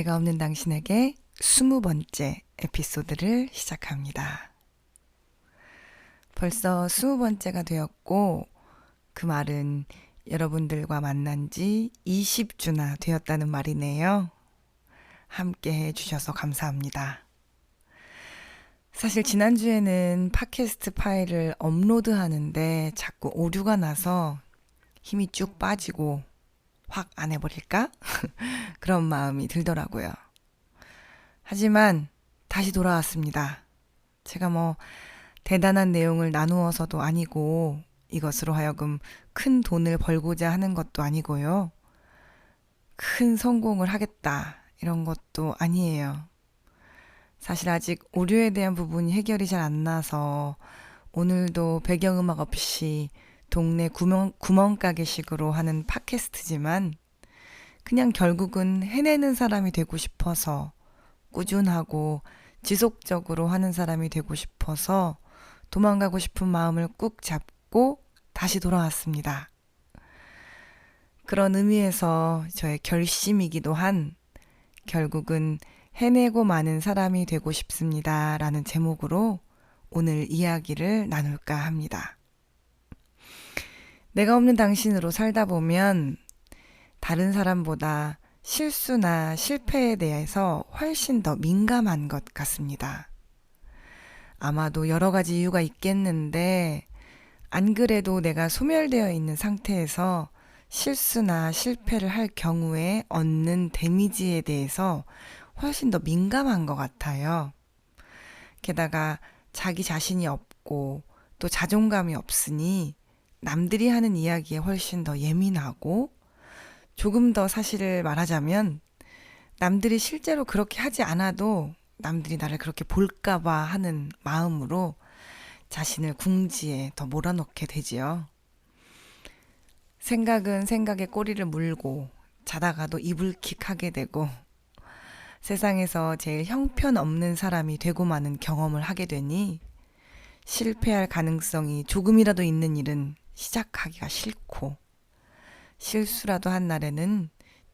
내가 없는 당신에게 스무 번째 에피소드를 시작합니다. 벌써 스무 번째가 되었고, 그 말은 여러분들과 만난 지 20주나 되었다는 말이네요. 함께 해주셔서 감사합니다. 사실 지난주에는 팟캐스트 파일을 업로드 하는데 자꾸 오류가 나서 힘이 쭉 빠지고 확 안 해버릴까? 그런 마음이 들더라고요. 하지만 다시 돌아왔습니다. 제가 뭐 대단한 내용을 나누어서도 아니고 이것으로 하여금 큰 돈을 벌고자 하는 것도 아니고요. 큰 성공을 하겠다 이런 것도 아니에요. 사실 아직 오류에 대한 부분이 해결이 잘 안 나서 오늘도 배경음악 없이 동네 구멍, 구멍가게식으로 하는 팟캐스트지만 그냥 결국은 해내는 사람이 되고 싶어서 꾸준하고 지속적으로 하는 사람이 되고 싶어서 도망가고 싶은 마음을 꾹 잡고 다시 돌아왔습니다. 그런 의미에서 저의 결심이기도 한 결국은 해내고 마는 사람이 되고 싶습니다. 라는 제목으로 오늘 이야기를 나눌까 합니다. 내가 없는 당신으로 살다 보면 다른 사람보다 실수나 실패에 대해서 훨씬 더 민감한 것 같습니다. 아마도 여러 가지 이유가 있겠는데, 안 그래도 내가 소멸되어 있는 상태에서 실수나 실패를 할 경우에 얻는 데미지에 대해서 훨씬 더 민감한 것 같아요. 게다가 자기 자신이 없고 또 자존감이 없으니 남들이 하는 이야기에 훨씬 더 예민하고 조금 더 사실을 말하자면 남들이 실제로 그렇게 하지 않아도 남들이 나를 그렇게 볼까봐 하는 마음으로 자신을 궁지에 더 몰아넣게 되지요. 생각은 생각에 꼬리를 물고 자다가도 이불킥하게 되고 세상에서 제일 형편없는 사람이 되고 마는 경험을 하게 되니 실패할 가능성이 조금이라도 있는 일은 시작하기가 싫고 실수라도 한 날에는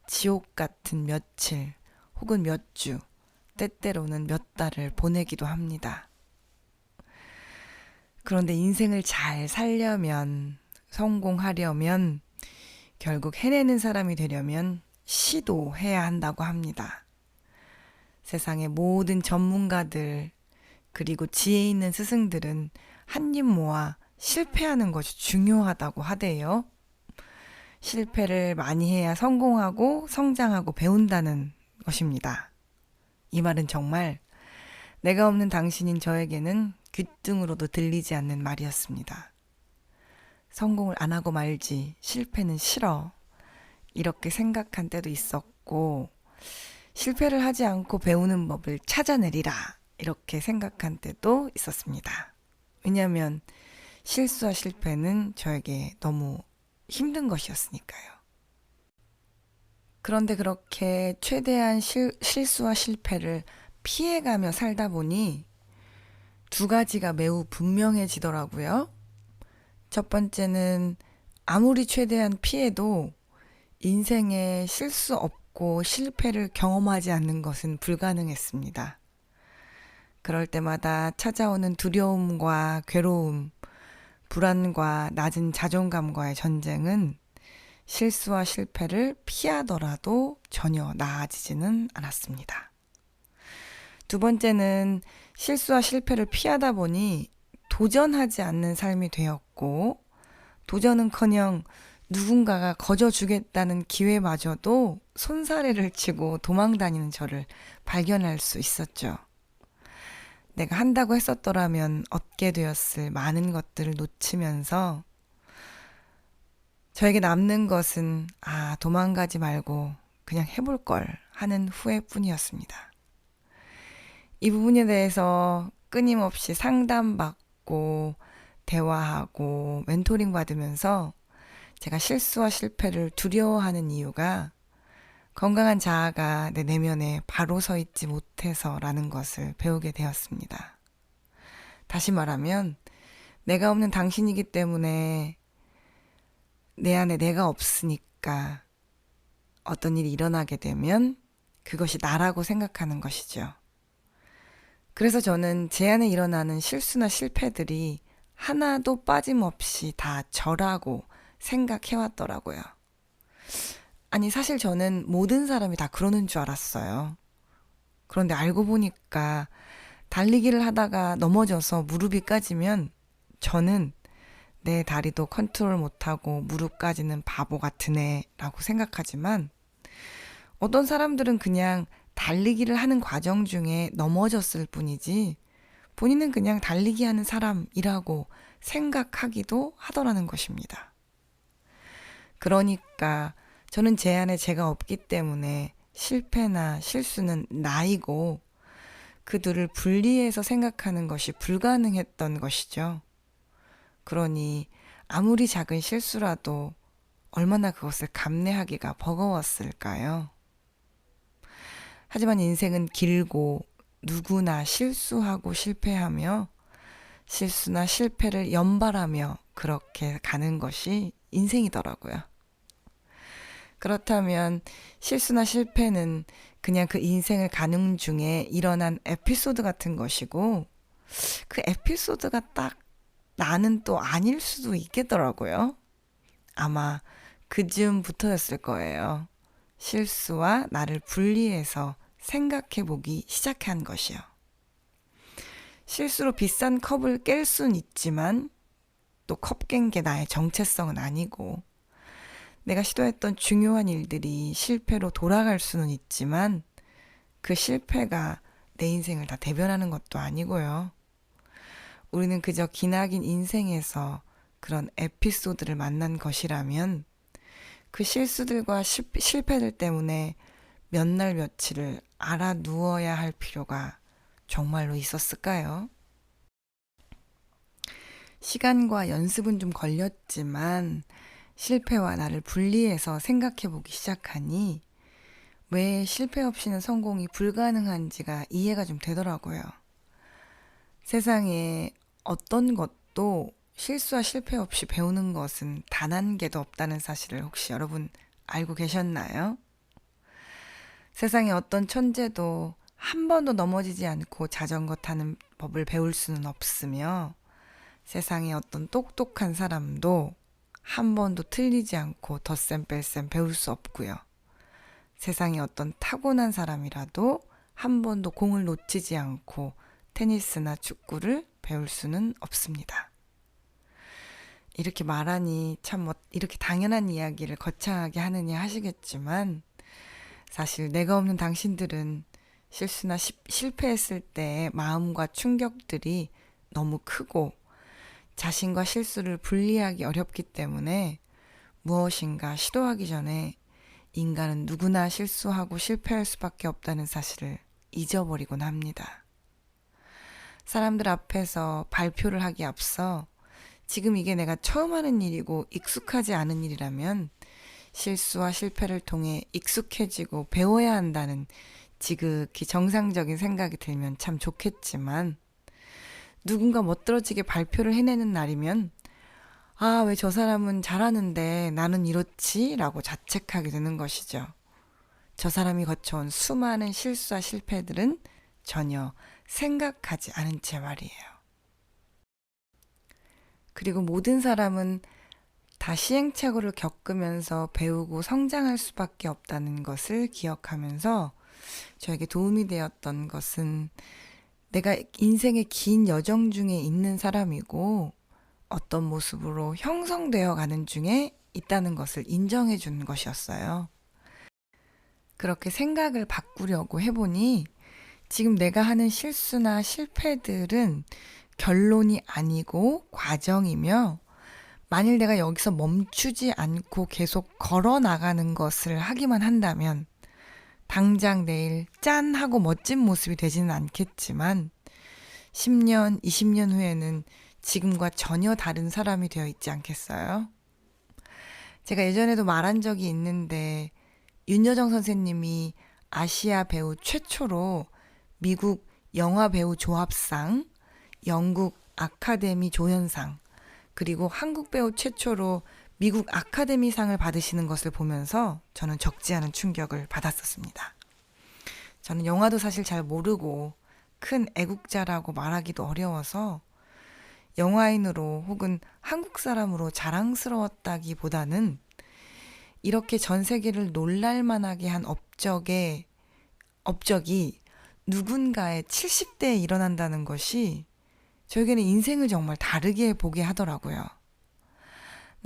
지옥 같은 며칠 혹은 몇 주, 때때로는 몇 달을 보내기도 합니다. 그런데 인생을 잘 살려면, 성공하려면, 결국 해내는 사람이 되려면 시도해야 한다고 합니다. 세상의 모든 전문가들, 그리고 지혜 있는 스승들은 한 입 모아 실패하는 것이 중요하다고 하대요. 실패를 많이 해야 성공하고 성장하고 배운다는 것입니다. 이 말은 정말 내가 없는 당신인 저에게는 귀등으로도 들리지 않는 말이었습니다. 성공을 안 하고 말지 실패는 싫어. 이렇게 생각한 때도 있었고, 실패를 하지 않고 배우는 법을 찾아내리라. 이렇게 생각한 때도 있었습니다. 왜냐하면 실수와 실패는 저에게 너무 힘든 것이었으니까요. 그런데 그렇게 최대한 실, 실수와 실패를 피해가며 살다 보니 두 가지가 매우 분명해지더라고요. 첫 번째는 아무리 최대한 피해도 인생에 실수 없고 실패를 경험하지 않는 것은 불가능했습니다. 그럴 때마다 찾아오는 두려움과 괴로움, 불안과 낮은 자존감과의 전쟁은 실수와 실패를 피하더라도 전혀 나아지지는 않았습니다. 두 번째는 실수와 실패를 피하다 보니 도전하지 않는 삶이 되었고, 도전은 커녕 누군가가 거저 주겠다는 기회마저도 손사래를 치고 도망 다니는 저를 발견할 수 있었죠. 내가 한다고 했었더라면 얻게 되었을 많은 것들을 놓치면서 저에게 남는 것은 아, 도망가지 말고 그냥 해볼 걸 하는 후회뿐이었습니다. 이 부분에 대해서 끊임없이 상담받고 대화하고 멘토링 받으면서 제가 실수와 실패를 두려워하는 이유가 건강한 자아가 내 내면에 바로 서 있지 못해서라는 것을 배우게 되었습니다. 다시 말하면, 내가 없는 당신이기 때문에 내 안에 내가 없으니까 어떤 일이 일어나게 되면 그것이 나라고 생각하는 것이죠. 그래서 저는 제 안에 일어나는 실수나 실패들이 하나도 빠짐없이 다 저라고 생각해왔더라고요. 아니, 사실 저는 모든 사람이 다 그러는 줄 알았어요. 그런데 알고 보니까 달리기를 하다가 넘어져서 무릎이 까지면 저는 내 다리도 컨트롤 못하고 무릎 까지는 바보 같은 애라고 생각하지만 어떤 사람들은 그냥 달리기를 하는 과정 중에 넘어졌을 뿐이지 본인은 그냥 달리기 하는 사람이라고 생각하기도 하더라는 것입니다. 그러니까 저는 제 안에 제가 없기 때문에 실패나 실수는 나이고 그들을 분리해서 생각하는 것이 불가능했던 것이죠. 그러니 아무리 작은 실수라도 얼마나 그것을 감내하기가 버거웠을까요? 하지만 인생은 길고 누구나 실수하고 실패하며 실수나 실패를 연발하며 그렇게 가는 것이 인생이더라고요. 그렇다면 실수나 실패는 그냥 그 인생을 가는 중에 일어난 에피소드 같은 것이고 그 에피소드가 딱 나는 또 아닐 수도 있겠더라고요. 아마 그즈음부터였을 거예요. 실수와 나를 분리해서 생각해 보기 시작한 것이요. 실수로 비싼 컵을 깰 순 있지만 또 컵 깬 게 나의 정체성은 아니고 내가 시도했던 중요한 일들이 실패로 돌아갈 수는 있지만 그 실패가 내 인생을 다 대변하는 것도 아니고요. 우리는 그저 기나긴 인생에서 그런 에피소드를 만난 것이라면 그 실수들과 실, 실패들 때문에 몇 날 며칠을 알아 누워야 할 필요가 정말로 있었을까요? 시간과 연습은 좀 걸렸지만 실패와 나를 분리해서 생각해 보기 시작하니 왜 실패 없이는 성공이 불가능한지가 이해가 좀 되더라고요. 세상에 어떤 것도 실수와 실패 없이 배우는 것은 단 한 개도 없다는 사실을 혹시 여러분 알고 계셨나요? 세상에 어떤 천재도 한 번도 넘어지지 않고 자전거 타는 법을 배울 수는 없으며 세상에 어떤 똑똑한 사람도 한 번도 틀리지 않고 덧셈 뺄셈 배울 수 없고요. 세상에 어떤 타고난 사람이라도 한 번도 공을 놓치지 않고 테니스나 축구를 배울 수는 없습니다. 이렇게 말하니 참 뭐 이렇게 당연한 이야기를 거창하게 하느냐 하시겠지만 사실 내가 없는 당신들은 실수나 시, 실패했을 때 마음과 충격들이 너무 크고 자신과 실수를 분리하기 어렵기 때문에 무엇인가 시도하기 전에 인간은 누구나 실수하고 실패할 수밖에 없다는 사실을 잊어버리곤 합니다. 사람들 앞에서 발표를 하기 앞서 지금 이게 내가 처음 하는 일이고 익숙하지 않은 일이라면 실수와 실패를 통해 익숙해지고 배워야 한다는 지극히 정상적인 생각이 들면 참 좋겠지만 누군가 멋들어지게 발표를 해내는 날이면 아, 왜 저 사람은 잘하는데 나는 이렇지? 라고 자책하게 되는 것이죠. 저 사람이 거쳐온 수많은 실수와 실패들은 전혀 생각하지 않은 채 말이에요. 그리고 모든 사람은 다 시행착오를 겪으면서 배우고 성장할 수밖에 없다는 것을 기억하면서 저에게 도움이 되었던 것은 내가 인생의 긴 여정 중에 있는 사람이고 어떤 모습으로 형성되어 가는 중에 있다는 것을 인정해 준 것이었어요. 그렇게 생각을 바꾸려고 해보니 지금 내가 하는 실수나 실패들은 결론이 아니고 과정이며 만일 내가 여기서 멈추지 않고 계속 걸어 나가는 것을 하기만 한다면 당장 내일 짠 하고 멋진 모습이 되지는 않겠지만 10년, 20년 후에는 지금과 전혀 다른 사람이 되어 있지 않겠어요? 제가 예전에도 말한 적이 있는데 윤여정 선생님이 아시아 배우 최초로 미국 영화 배우 조합상, 영국 아카데미 조연상, 그리고 한국 배우 최초로 미국 아카데미상을 받으시는 것을 보면서 저는 적지 않은 충격을 받았었습니다. 저는 영화도 사실 잘 모르고 큰 애국자라고 말하기도 어려워서 영화인으로 혹은 한국 사람으로 자랑스러웠다기 보다는 이렇게 전 세계를 놀랄 만하게 한 업적의 업적이 누군가의 70대에 일어난다는 것이 저에게는 인생을 정말 다르게 보게 하더라고요.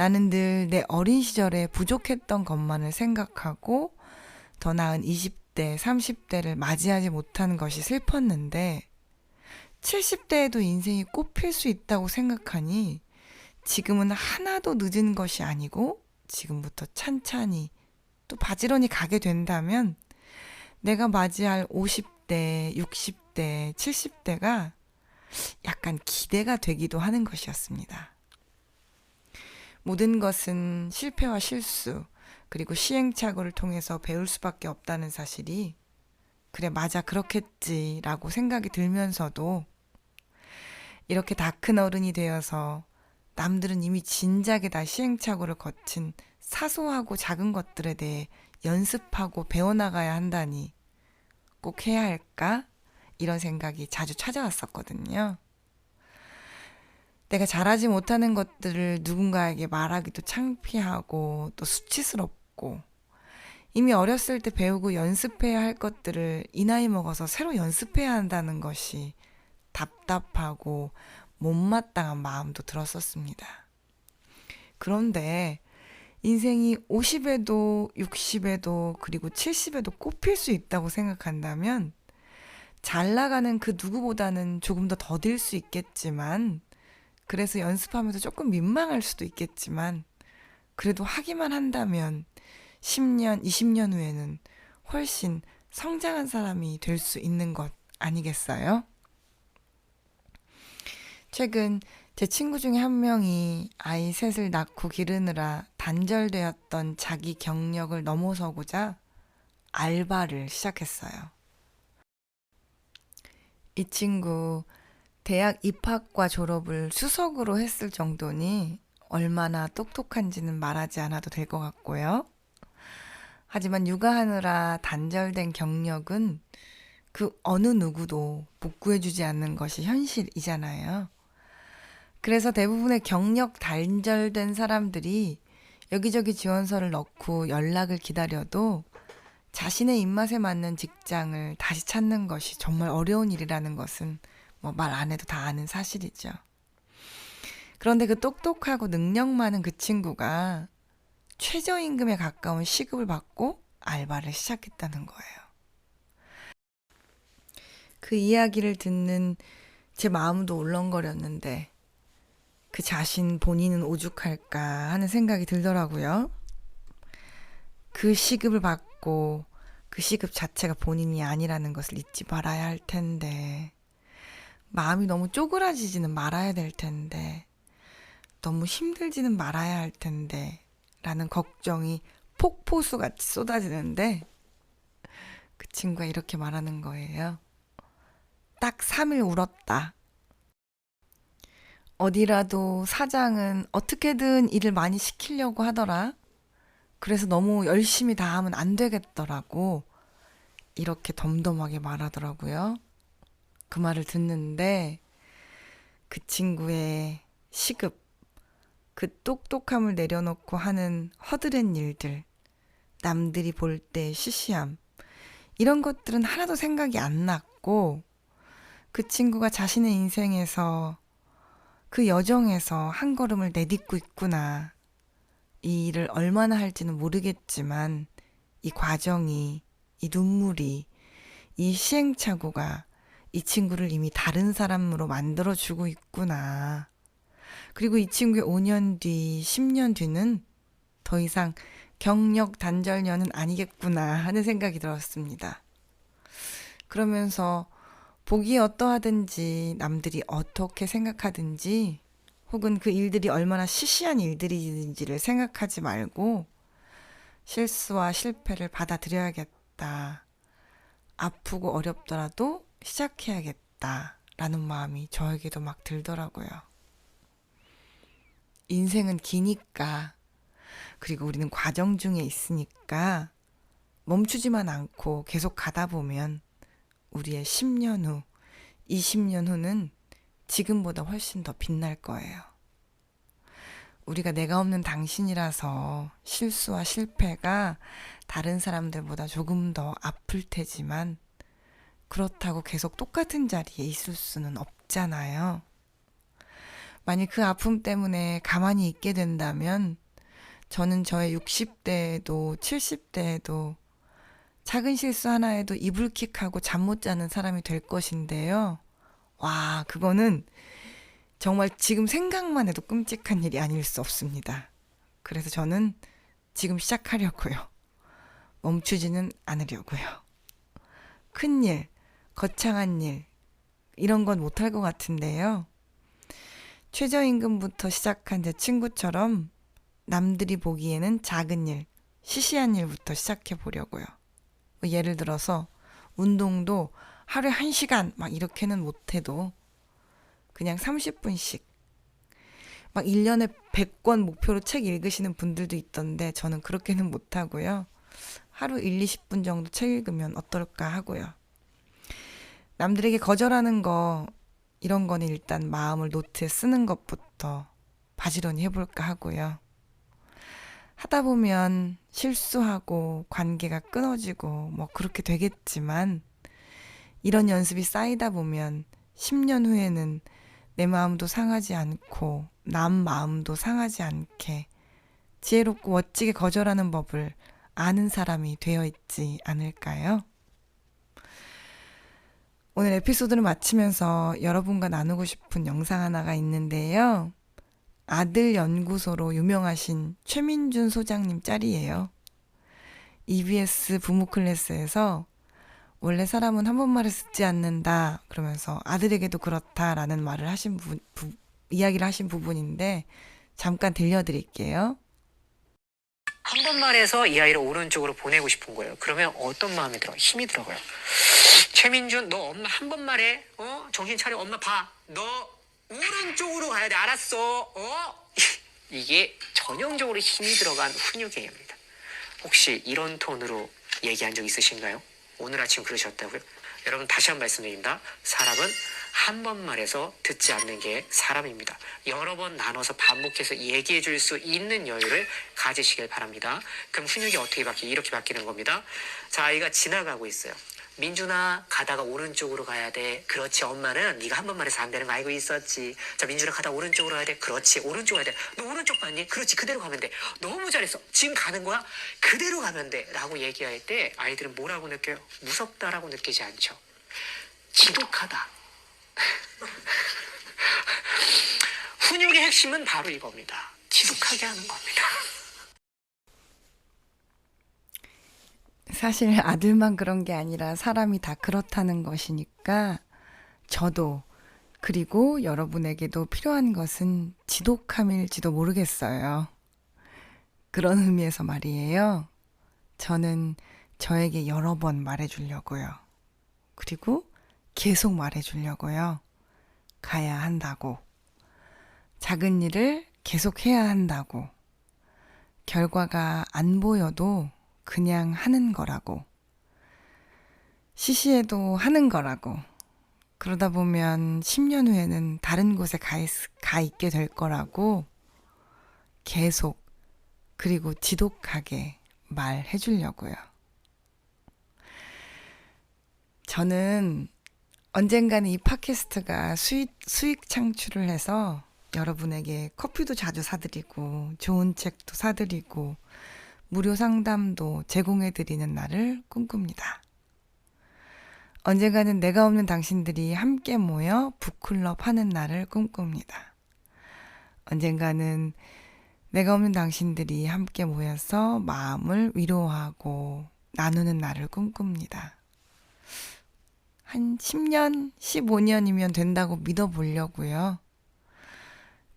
나는 늘 내 어린 시절에 부족했던 것만을 생각하고 더 나은 20대, 30대를 맞이하지 못한 것이 슬펐는데 70대에도 인생이 꽃필 수 있다고 생각하니 지금은 하나도 늦은 것이 아니고 지금부터 찬찬히 또 바지런히 가게 된다면 내가 맞이할 50대, 60대, 70대가 약간 기대가 되기도 하는 것이었습니다. 모든 것은 실패와 실수, 그리고 시행착오를 통해서 배울 수밖에 없다는 사실이 그래, 맞아, 그렇겠지라고 생각이 들면서도 이렇게 다 큰 어른이 되어서 남들은 이미 진작에 다 시행착오를 거친 사소하고 작은 것들에 대해 연습하고 배워나가야 한다니 꼭 해야 할까? 이런 생각이 자주 찾아왔었거든요. 내가 잘하지 못하는 것들을 누군가에게 말하기도 창피하고 또 수치스럽고 이미 어렸을 때 배우고 연습해야 할 것들을 이 나이 먹어서 새로 연습해야 한다는 것이 답답하고 못마땅한 마음도 들었었습니다. 그런데 인생이 50에도 60에도 그리고 70에도 꼽힐 수 있다고 생각한다면 잘 나가는 그 누구보다는 조금 더 더딜 수 있겠지만 그래서 연습하면서 조금 민망할 수도 있겠지만 그래도 하기만 한다면 10년, 20년 후에는 훨씬 성장한 사람이 될 수 있는 것 아니겠어요? 최근 제 친구 중에 한 명이 아이 셋을 낳고 기르느라 단절되었던 자기 경력을 넘어서고자 알바를 시작했어요. 이 친구 대학 입학과 졸업을 수석으로 했을 정도니 얼마나 똑똑한지는 말하지 않아도 될 것 같고요. 하지만 육아하느라 단절된 경력은 그 어느 누구도 복구해주지 않는 것이 현실이잖아요. 그래서 대부분의 경력 단절된 사람들이 여기저기 지원서를 넣고 연락을 기다려도 자신의 입맛에 맞는 직장을 다시 찾는 것이 정말 어려운 일이라는 것은 뭐 말 안 해도 다 아는 사실이죠. 그런데 그 똑똑하고 능력 많은 그 친구가 최저임금에 가까운 시급을 받고 알바를 시작했다는 거예요. 그 이야기를 듣는 제 마음도 울렁거렸는데 그 자신 본인은 오죽할까 하는 생각이 들더라고요. 그 시급을 받고 그 시급 자체가 본인이 아니라는 것을 잊지 말아야 할 텐데 마음이 너무 쪼그라지지는 말아야 될 텐데 너무 힘들지는 말아야 할 텐데 라는 걱정이 폭포수 같이 쏟아지는데 그 친구가 이렇게 말하는 거예요. 딱 3일 울었다. 어디라도 사장은 어떻게든 일을 많이 시키려고 하더라. 그래서 너무 열심히 다 하면 안 되겠더라고. 이렇게 덤덤하게 말하더라고요. 그 말을 듣는데 그 친구의 시급, 그 똑똑함을 내려놓고 하는 허드렛 일들, 남들이 볼 때 시시함, 이런 것들은 하나도 생각이 안 났고 그 친구가 자신의 인생에서 그 여정에서 한 걸음을 내딛고 있구나. 이 일을 얼마나 할지는 모르겠지만 이 과정이, 이 눈물이, 이 시행착오가 이 친구를 이미 다른 사람으로 만들어주고 있구나. 그리고 이 친구의 5년 뒤, 10년 뒤는 더 이상 경력 단절녀는 아니겠구나 하는 생각이 들었습니다. 그러면서 보기 어떠하든지 남들이 어떻게 생각하든지 혹은 그 일들이 얼마나 시시한 일들이든지를 생각하지 말고 실수와 실패를 받아들여야겠다. 아프고 어렵더라도 시작해야겠다. 라는 마음이 저에게도 막 들더라고요. 인생은 기니까, 그리고 우리는 과정 중에 있으니까 멈추지만 않고 계속 가다 보면 우리의 10년 후, 20년 후는 지금보다 훨씬 더 빛날 거예요. 우리가 내가 없는 당신이라서 실수와 실패가 다른 사람들보다 조금 더 아플 테지만 그렇다고 계속 똑같은 자리에 있을 수는 없잖아요. 만약 그 아픔 때문에 가만히 있게 된다면 저는 저의 60대에도 70대에도 작은 실수 하나에도 이불킥하고 잠 못 자는 사람이 될 것인데요. 와, 그거는 정말 지금 생각만 해도 끔찍한 일이 아닐 수 없습니다. 그래서 저는 지금 시작하려고요. 멈추지는 않으려고요. 큰 일, 거창한 일, 이런 건 못할 것 같은데요. 최저임금부터 시작한 제 친구처럼 남들이 보기에는 작은 일, 시시한 일부터 시작해 보려고요. 뭐 예를 들어서 운동도 하루에 1시간 막 이렇게는 못해도 그냥 30분씩 막 1년에 100권 목표로 책 읽으시는 분들도 있던데 저는 그렇게는 못하고요. 하루 1, 20분 정도 책 읽으면 어떨까 하고요. 남들에게 거절하는 거 이런 거는 일단 마음을 노트에 쓰는 것부터 바지런히 해볼까 하고요. 하다 보면 실수하고 관계가 끊어지고 뭐 그렇게 되겠지만 이런 연습이 쌓이다 보면 10년 후에는 내 마음도 상하지 않고 남 마음도 상하지 않게 지혜롭고 멋지게 거절하는 법을 아는 사람이 되어 있지 않을까요? 오늘 에피소드를 마치면서 여러분과 나누고 싶은 영상 하나가 있는데요. 아들 연구소로 유명하신 최민준 소장님 짤이에요. EBS 부모 클래스에서 원래 사람은 한 번말을 듣지 않는다 그러면서 아들에게도 그렇다라는 말을 하신 부, 부, 이야기를 하신 부분인데 잠깐 들려드릴게요. 한 번만 해서 이 아이를 오른쪽으로 보내고 싶은 거예요. 그러면 어떤 마음이 들어? 힘이 들어가요. 최민준, 너 엄마 한 번만 해. 어? 정신 차려. 엄마 봐. 너 오른쪽으로 가야 돼. 알았어. 어? 이게 전형적으로 힘이 들어간 훈육행위입니다. 혹시 이런 톤으로 얘기한 적 있으신가요? 오늘 아침 그러셨다고요? 여러분 다시 한 번 말씀드립니다. 사람은 한 번 말해서 듣지 않는 게 사람입니다. 여러 번 나눠서 반복해서 얘기해 줄 수 있는 여유를 가지시길 바랍니다. 그럼 훈육이 어떻게 바뀌? 이렇게 바뀌는 겁니다. 자, 아이가 지나가고 있어요. 민준아 가다가 오른쪽으로 가야 돼. 그렇지 엄마는 네가 한 번만 해서 안 되는 거 알고 있었지. 자 민준아 가다 오른쪽으로 가야 돼. 그렇지 오른쪽 가야 돼. 너 오른쪽 봤니? 그렇지 그대로 가면 돼. 너무 잘했어. 지금 가는 거야? 그대로 가면 돼. 라고 얘기할 때 아이들은 뭐라고 느껴요? 무섭다라고 느끼지 않죠. 지독하다. 훈육의 핵심은 바로 이겁니다. 지독하게 하는 겁니다. 사실 아들만 그런 게 아니라 사람이 다 그렇다는 것이니까 저도 그리고 여러분에게도 필요한 것은 지독함일지도 모르겠어요. 그런 의미에서 말이에요. 저는 저에게 여러 번 말해주려고요. 그리고 계속 말해주려고요. 가야 한다고. 작은 일을 계속 해야 한다고. 결과가 안 보여도 그냥 하는 거라고. 시시해도 하는 거라고. 그러다 보면 10년 후에는 다른 곳에 가, 있, 가 있게 될 거라고 계속 그리고 지독하게 말해 주려고요. 저는 언젠가는 이 팟캐스트가 수익, 수익 창출을 해서 여러분에게 커피도 자주 사드리고 좋은 책도 사드리고 무료 상담도 제공해드리는 날을 꿈꿉니다. 언젠가는 내가 없는 당신들이 함께 모여 북클럽 하는 날을 꿈꿉니다. 언젠가는 내가 없는 당신들이 함께 모여서 마음을 위로하고 나누는 날을 꿈꿉니다. 한 10년, 15년이면 된다고 믿어보려고요.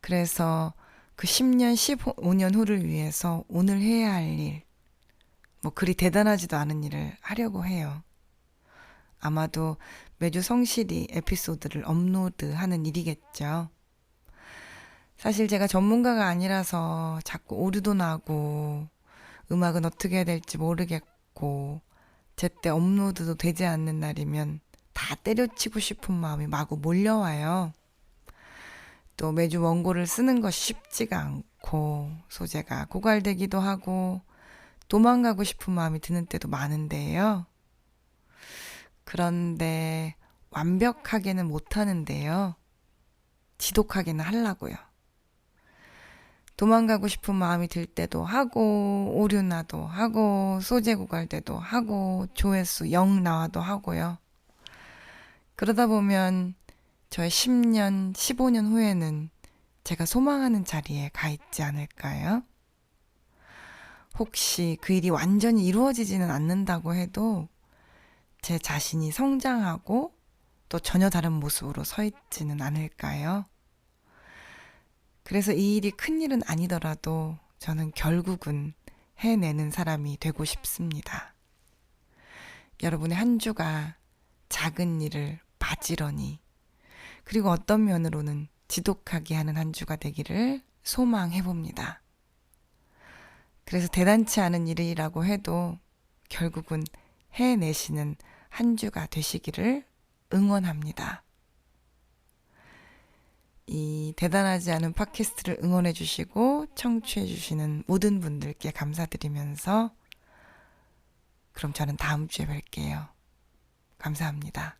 그래서 그 10년, 15년 후를 위해서 오늘 해야 할 일, 뭐 그리 대단하지도 않은 일을 하려고 해요. 아마도 매주 성실히 에피소드를 업로드하는 일이겠죠. 사실 제가 전문가가 아니라서 자꾸 오류도 나고 음악은 어떻게 해야 될지 모르겠고 제때 업로드도 되지 않는 날이면 다 때려치고 싶은 마음이 마구 몰려와요. 또 매주 원고를 쓰는 것이 쉽지가 않고 소재가 고갈되기도 하고 도망가고 싶은 마음이 드는 때도 많은데요. 그런데 완벽하게는 못하는데요. 지독하게는 하려고요. 도망가고 싶은 마음이 들 때도 하고, 오류나도 하고, 소재 고갈 때도 하고, 조회수 0 나와도 하고요. 그러다 보면 저의 10년, 15년 후에는 제가 소망하는 자리에 가 있지 않을까요? 혹시 그 일이 완전히 이루어지지는 않는다고 해도 제 자신이 성장하고 또 전혀 다른 모습으로 서 있지는 않을까요? 그래서 이 일이 큰 일은 아니더라도 저는 결국은 해내는 사람이 되고 싶습니다. 여러분의 한 주가 작은 일을 바지런히 그리고 어떤 면으로는 지독하게 하는 한 주가 되기를 소망해 봅니다. 그래서 대단치 않은 일이라고 해도 결국은 해내시는 한 주가 되시기를 응원합니다. 이 대단하지 않은 팟캐스트를 응원해 주시고 청취해 주시는 모든 분들께 감사드리면서 그럼 저는 다음 주에 뵐게요. 감사합니다.